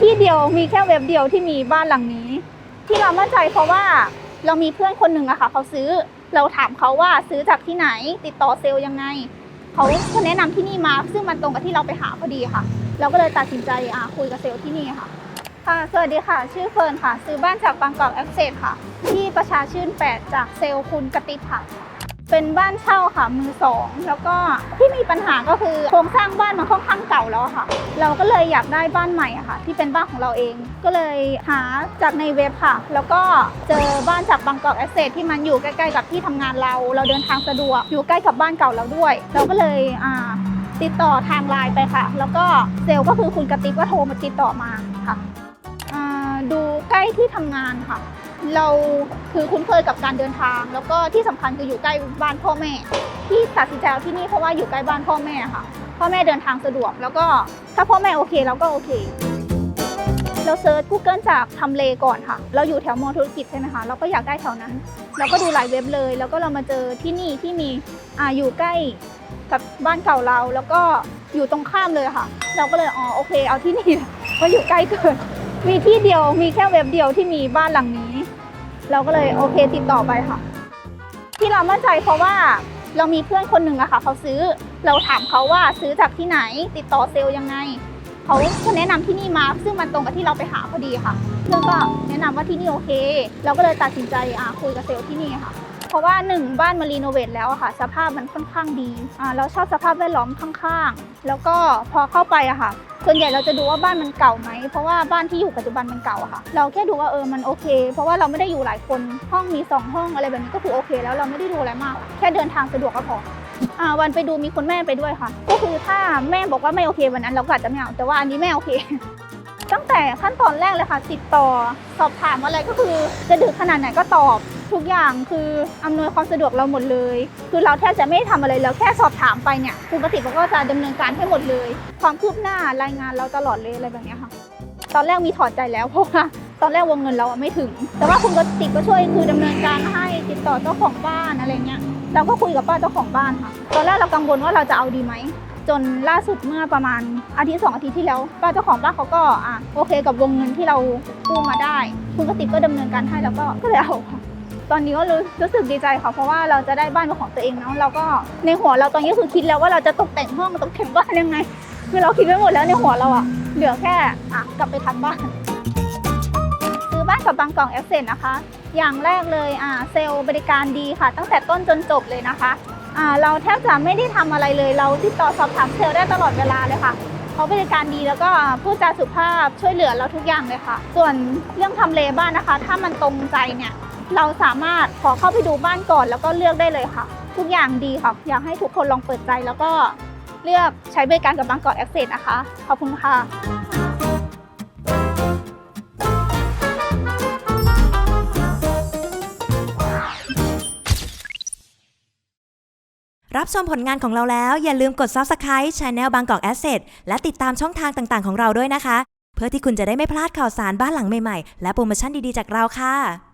ที่เดียวมีแค่เว็บเดียวที่มีบ้านหลังนี้ ที่เรามั่นใจเพราะว่าเรามีเพื่อนคนหนึ่งอะค่ะเขาซื้อเราถามเขาว่าซื้อจากที่ไหนติดต่อเซลล์ยังไงเขาก็แนะนำที่นี่มา ซึ่งมันตรงกับที่เราไปหาพอดีค่ะ เราก็เลยตัดสินใจอ่าคุยกับเซลล์ที่นี่ค่ะค่ะสวัสดีค่ะ ชื่อเฟิร์นค่ะ ซื้อบ้านจากบางกอกแอคเซสค่ะ ที่ประชาชื่น 8 จากเซลล์คุณกระติบค่ะ เป็นบ้านเช่าค่ะมือสองแล้วก็ที่มีปัญหาก็คือโครงสร้างบ้านมันค่อนข้างเก่าแล้วค่ะ เราก็เลยอยากได้บ้านใหม่อะค่ะ ที่เป็นบ้านของเราเอง ก็เลยหาจากในเว็บค่ะ แล้วก็เจอบ้านจากบางกอกแอคเซสที่มันอยู่ใกล้ๆกับที่ทำงานเรา เราเดินทางสะดวกอยู่ใกล้กับบ้านเก่าเราด้วย เราก็เลยอ่าติดต่อทางไลน์ไปค่ะ แล้วก็เซลล์ก็คือคุณกระติบก็โทรมาติดต่อมาค่ะดูใกล้ที่ทำงานค่ะ เราคือคุ้นเคยกับการเดินทาง แล้วก็ที่สำคัญคืออยู่ใกล้บ้านพ่อแม่ ที่ตัดสินใจที่นี่เพราะว่าอยู่ใกล้บ้านพ่อแม่ค่ะ พ่อแม่เดินทางสะดวก แล้วก็ถ้าพ่อแม่โอเคเราก็โอเค เราเซิร์ช Google จากทำเลก่อนค่ะ เราอยู่แถวมอธุรกิจใช่ไหมคะเราก็อยากได้แถวนั้น เราก็ดูหลายเว็บเลย แล้วก็เรามาเจอที่นี่ที่มีออยู่ใกล้กับบ้านเก่าเราแล้วก็อยู่ตรงข้ามเลยค่ะ เราก็เลยอ๋อโอเค เอาที่นี่เพราะอยู่ใกล้เกินมีที่เดียวมีแค่เว็บเดียวที่มีบ้านหลังนี้ เราก็เลยโอเคติดต่อไปค่ะ ที่เรามั่นใจเพราะว่าเรามีเพื่อนคนหนึ่งอะค่ะเขาซื้อเราถามเขาว่าซื้อจากที่ไหนติดต่อเซลล์ยังไงเขาก็แนะนำที่นี่มา ซึ่งมันตรงกับที่เราไปหาพอดีค่ะ เพื่อนก็แนะนำว่าที่นี่โอเค เราก็เลยตัดสินใจอ่าคุยกับเซลล์ที่นี่ค่ะ เพราะว่าหนึ่งบ้านมารีโนเวทแล้วค่ะ สภาพมันค่อนข้างดีอ่าเราชอบสภาพแวดล้อมข้างๆ แล้วก็พอเข้าไปอะค่ะ ส่วนใหญ่เราจะดูว่าบ้านมันเก่าไหม เพราะว่าบ้านที่อยู่ปัจจุบันมันเก่าอะค่ะ เราแค่ดูว่าเออมันโอเค เพราะว่าเราไม่ได้อยู่หลายคน ห้องมีสองห้องอะไรแบบนี้ก็คือโอเค แล้วเราไม่ได้ดูอะไรมาก แค่เดินทางสะดวกก็พออ่าวันไปดูมีคุณแม่ไปด้วยค่ะ ก็คือถ้าแม่บอกว่าไม่โอเควันนั้นเราก็อาจจะไม่เอา แต่ว่าอันนี้แม่โอเค ตั้งแต่ขั้นตอนแรกเลยค่ะ ติดต่อสอบถามอะไรก็คือจะดึกขนาดไหนก็ตอบ ทุกอย่างคืออำนวยความสะดวกเราหมดเลย คือเราแทบจะไม่ทำอะไรเราแค่สอบถามไปเนี่ยคุณกติกก็จะดำเนินการให้หมดเลย ความคืบหน้ารายงานเราตลอดเลยอะไรแบบนี้ค่ะ ตอนแรกมีถอดใจแล้วเพราะว่าตอนแรกวงเงินเราไม่ถึง แต่ว่าคุณกติกก็ช่วยคือดำเนินการให้ติดต่อเจ้าของบ้านอะไรเงี้ยเราก็คุยกับป้าเจ้าของบ้านค่ะ ตอนแรกเรากังวลว่าเราจะเอาดีไหมจนล่าสุดเมื่อประมาณอาทิตย์สองอาทิตย์ที่แล้วป้าเจ้าของบ้านเขาก็อะโอเคกับวงเงินที่เรากู้มาได้ คุณกติกก็ดำเนินการให้แล้วก็ก็เลยเอาค่ะ ตอนนี้ก็รู้รู้สึกดีใจค่ะเพราะว่าเราจะได้บ้านเป็นของตัวเองเนาะเราก็ในหัวเราตอนนี้คือคิดแล้วว่าเราจะตกแต่งห้องตกแต่งบ้านยังไง คือเราคิดไว้หมดแล้วในหัวเราอะเหลือแค่อะกลับไปทำบ้านซื้อบ้านกับบางกล่อกแอสเซนนะคะ อย่างแรกเลยอ่าเซลล์บริการดีค่ะ ตั้งแต่ต้นจนจบเลยนะคะอ่าเราแทบจะไม่ได้ทำอะไรเลย เราติดต่อสอบถามเซลล์ได้ตลอดเวลาเลยค่ะเขาบริการดีแล้วก็พูดจาสุภาพช่วยเหลือเราทุกอย่างเลยค่ะ ส่วนเรื่องทำเลบ้านนะคะ ถ้ามันตรงใจเนี่ย เราสามารถขอเข้าไปดูบ้านก่อนแล้วก็เลือกได้เลยค่ะ ทุกอย่างดีค่ะ อยากให้ทุกคนลองเปิดใจแล้วก็เลือกใช้บริการกับบางกอกแอคเซสนะคะ ขอบคุณค่ะรับชมผลงานของเราแล้วอย่าลืมกด Subscribe Channel บางกอก Asset และติดตามช่องทางต่างๆของเราด้วยนะคะ เพื่อที่คุณจะได้ไม่พลาดข่าวสารบ้านหลังใหม่ๆ และโปรโมชั่นดีๆจากเราค่ะ